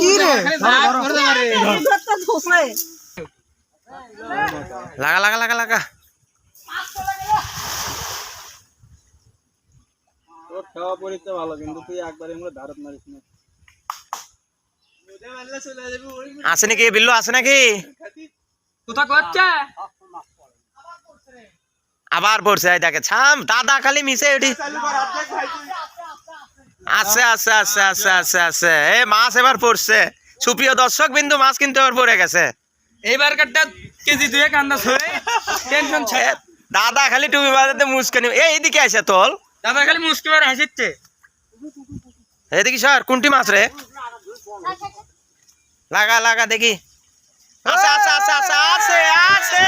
কি রে লাগা লাগা লাগা লাগা তোর খাওয়া পরিতে ভালো কিন্তু তুই একবার এমনি ধারত মারিস না আছে নাকি বিল্লু আছে নাকি কোথা করছে আবার পড়ছে এই দেখে ছাম দাদা খালি মিশে এটি আছে আছে আছে আছে আছে আছে। এই মাছ এবার পড়ছে। সুপ্রিয় দর্শক বিন্দু মাছ কিন্তু এবার পড়ে গেছে। এইবার কাটটা কেজি দুয়ে কান্দা ছড়ে। টেনশন এ, দাদা খালি টুপি বাজাতে মুসকানি এই এদিকে আসে তোল। দাদা খালি মুশকি মারে হাসিচ্ছে। এদিকে সর কোনটি মাছ রে? লাগা লাগা দেখি। আছে আছে আছে আছে আছে আছে।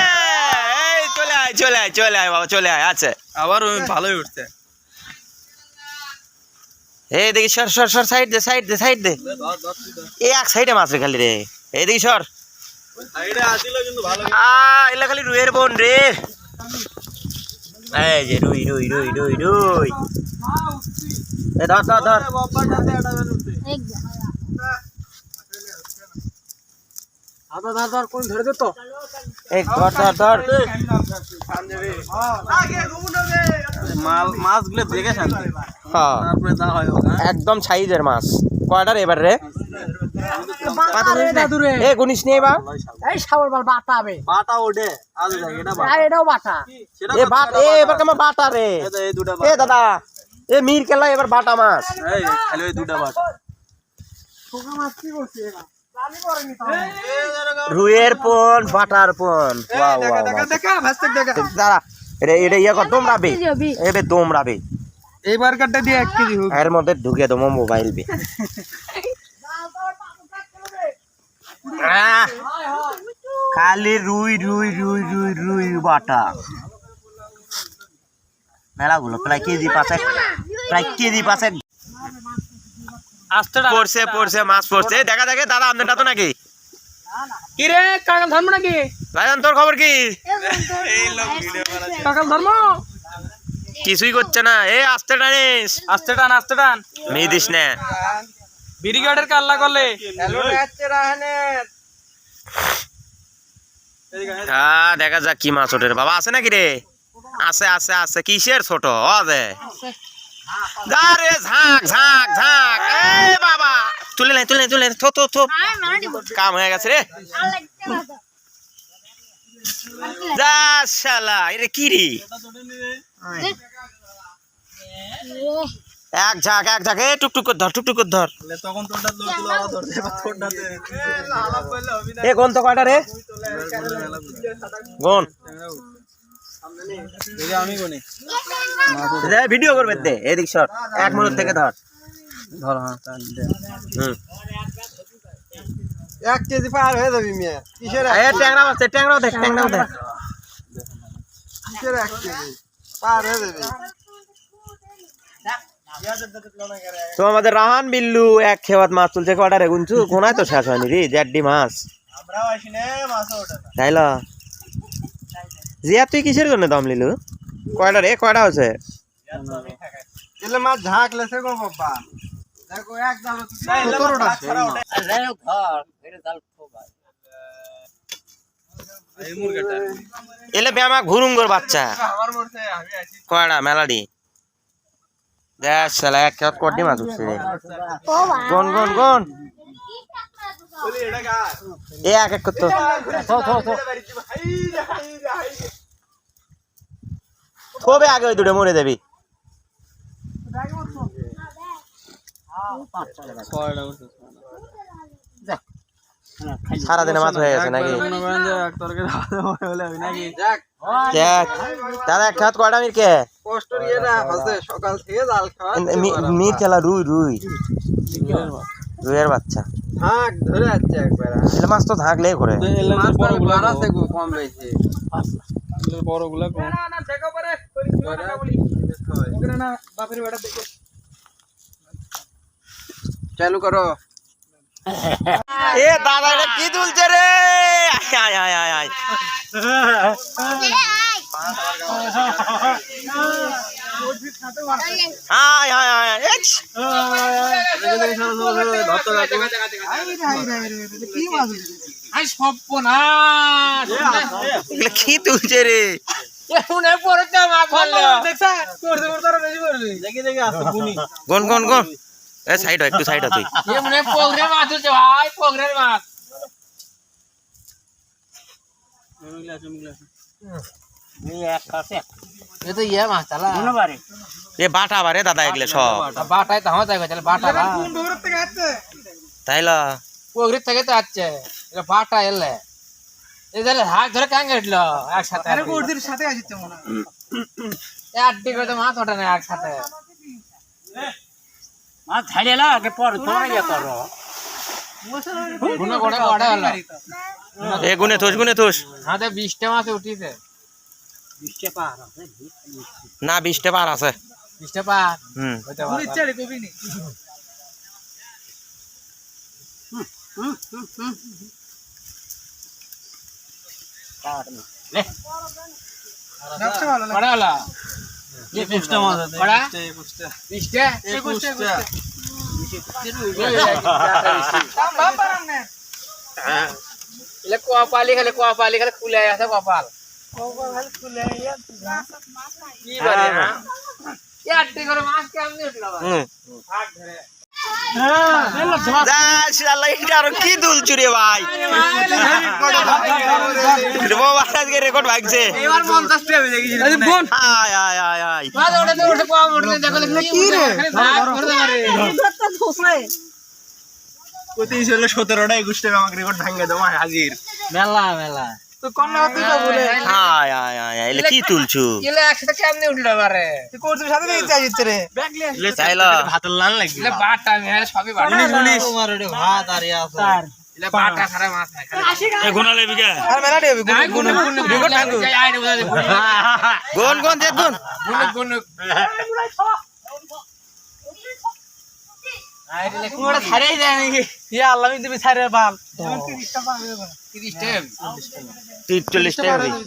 এই চলে আয় চলে আয় চলে আয় বাবা চলে আয় আছে। আবার ভালোই উঠছে। এই দেখি সর সর সর সাইড দে সাইড দে সাইড দে। এই এক সাইডে মাছ রে খালি রে। এই দেখি সর। এলা খালি রুইয়ের বোন রে। এই যে রুই রুই রুই রুই রুই। এ ধর ধর ধর। ধর ধর কোন ধরে। দে তো এই ধর ধর ধর মাল মাছগুলো দেখে শান্তি। হ্যাঁ। তারপরে যা? একদম সাইজের মাছ। কয়টার এবার রে? এ গুনিস নিয়ে এবার। এই সাবর বাল বাটা হবে বাটা ওঠে। আজ এটা বাটা এটাও বাটা এ বাট এ এবার কেমন বাটা রে? এ দাদা এ মির কেলা এবার বাটা মাছ। এই খালি ওই দুটা বাটা রুইয়ের পন বাটার পন ওয়াও ওয়াও দেখা দেখা। দাঁড়া এটা এটা ইয়ে কর দিয়ে এক কেজি হোক। এর মধ্যে ঢুকে দেবো মোবাইল বে খালি রুই রুই রুই রুই রুই বাটা। মেলাগুলো প্রায় কেজি পাঁচেক প্রায় কেজি আস্তে পড়ছে পড়ছে মাছ পড়ছে। দেখা দেখে দাদা আপনারটা তো নাকি? কি রে কাকাল ধর্ম নাকি? ভাইজান তোর খবর কি? কাকাল ধর্ম কিছুই করছে না। এ আসতে টানিস আস্তে টান আস্তে টান। মেয়ে দিস না। ব্রিগেডের কাল্লা করলে। হ্যাঁ দেখা যাক কি মাছ ওঠে বাবা আছে নাকি রে? আছে আছে আছে। কিসের ছোট? ও দে। যা রে ঝাঁক ঝাঁক ঝাঁক। এ বাবা। তুলে নাই তুলে নাই তুলে থো থো থো। কাম হয়ে গেছে রে। যা শালা এরে কি রে? এক ঝাঁক এক ঝাঁক। এ টুকটুক করে ধর টুকটুক করে ধর। তখন তোরটা এ কোন তো কয়টা রে? কোন ভিডিও করবে দে এদিক সর। এক মিনিট থেকে ধর। ধর হ্যাঁ। হুম। এক কেজি পার হয়ে যাবি মিয়া। কিসের এ ট্যাংরা আছে ট্যাংরাও দেখ ট্যাংরাও দেখ। কিসের এক কেজি? পার হয়ে যাবি। তো আমাদের রাহান বিল্লু এক খেওয়াত মাছ তুলছে কটা রে গুনছু কোনায় তো শেষ হয়নি রে জ্যাড্ডি মাছ। তাইল? জিয়া তুই কিসের জন্য দাম লিলু কয়টা রে কয়টা হচ্ছে এলে মাছ ঝাঁকলেছে গো বাবা। দেখো এক জাল সতেরোটা এই মুরগাটা। এলে ব্যামা ঘুরুঙ্গর বাচ্চা। আমার মরছে আমি আসি কয়টা? মেলাডি। দেখ শালা এক মাছ উঠছে রে কোন কোন কোন বলি এটা গা। এ এক এক করতো কবে আগে ওই দুটো মরে যাবি। সারাদিনে মাছ হয়ে গেছে নাকি? দাদা এক খাত কয়টা মির কে কষ্ট নিয়ে না হচ্ছে সকাল থেকে জাল খাওয়া মি- মির খেলা রুই রুই। রুইয়ের বাচ্চা। মাছ তো থাকলেই করে মাছ বড়গুলা কম। বেশি বড়গুলা কম না না দেখো পরে। না বাপের বেটা দেখে। চালু করো। এ দাদা এটা কি তুলছে রে? আয় আয় আয় আয়। হাই হাই হাই কি তুলছে রে? গুনি কোন কোন কোন এ সাইড হ একটু সাইড হ তুই। এমনে পোগরে মাছ হচ্ছে ভাই পোগরের মাছ এ তো ইয়ে মাছ তালা। এ বাটা বারে দাদা এগুলো সব। তো আমার তাই তাহলে বাটা না তাইলা। থেকে তো আসছে এটা বাটা এলে। হাত ধরে কান কাটলো? একসাথে আরে কোর্দির সাথে আসছে মনে হয়। আড্ডি করে মাছ ওঠে না একসাথে। মাছ ছাড়িয়ে আগে পর তোমরা গুনে গোড়ে গোড়ে হলো? এ গুনে থুস গুনে থুস। হাতে বিশটা মাছ উঠিছে। বৃষ্টি পার না বিশটা পার আছে। বিশটা পা হুম। হইতে পারে কড়া হলো একুশটা মাছ আছে কড়া? একুশটা বিশটা একুশটা এলে কপালি খালি কপালি খালি খুলে আছে কপাল কি বারে হ্যাঁ এ আড্ডি করে মাছ কেমনি উঠল ভাই? হুম হাত ধরে দাস আল্লাহ এটা আর কি দুলছু রে ভাই রে বাবা আজকে রেকর্ড ভাগছে এবার কম দেখো কি রে? ভাগ করতে পারে আমাকে রেকর্ড ভাঙে দেবো হাজির। মেলা মেলা। তো কোন না তুই তো বলে। হাই হাই হাই এলে কি তুলছু? এলে একসাথে কেমনি উঠল পারে তুই সাথে রে। ভাতের লান লাগবে। এলে বাটা আমি হ্যাঁ সবই বাটা। ভাত আর ইয়া আছে এলে বাটা ছাড়া মাছ নাই খালি। আর মেলা দেবে নাই গুনে গুনে গুনে যাই আইনে বুঝা দে কোন কোন দেখ কোন গুনে গুনে আইলে কোড়া ছাড়াই যায় নাকি? আল্লাহ আমি তুমি ছাড়ে বাপ 30 টাইম তুই চল্লিশ টাকা দিবি।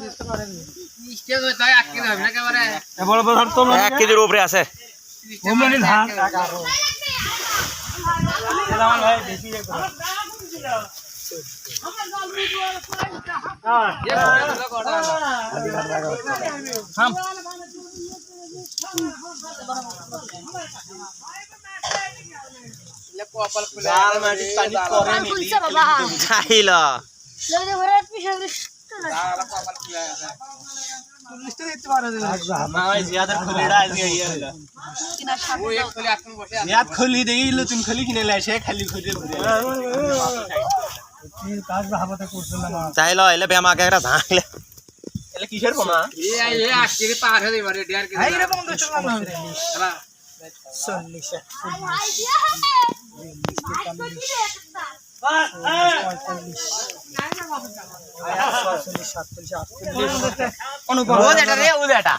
30 টাকা তাই আটকে যাবে না একেবারে। বড় বড় ধর তোমরা এক কেজির উপরে আছে। ওমনি ধান জাল মাটি পানি করে নি খুলছে বাবা চাইলা খলি দেখি নতুন খলি কিনে লাইছে খালি ঘুরে চাইলা এলে বেমাকে একটা ঝাঁকলে এলে কিসের পোনা ও রে ও যেটা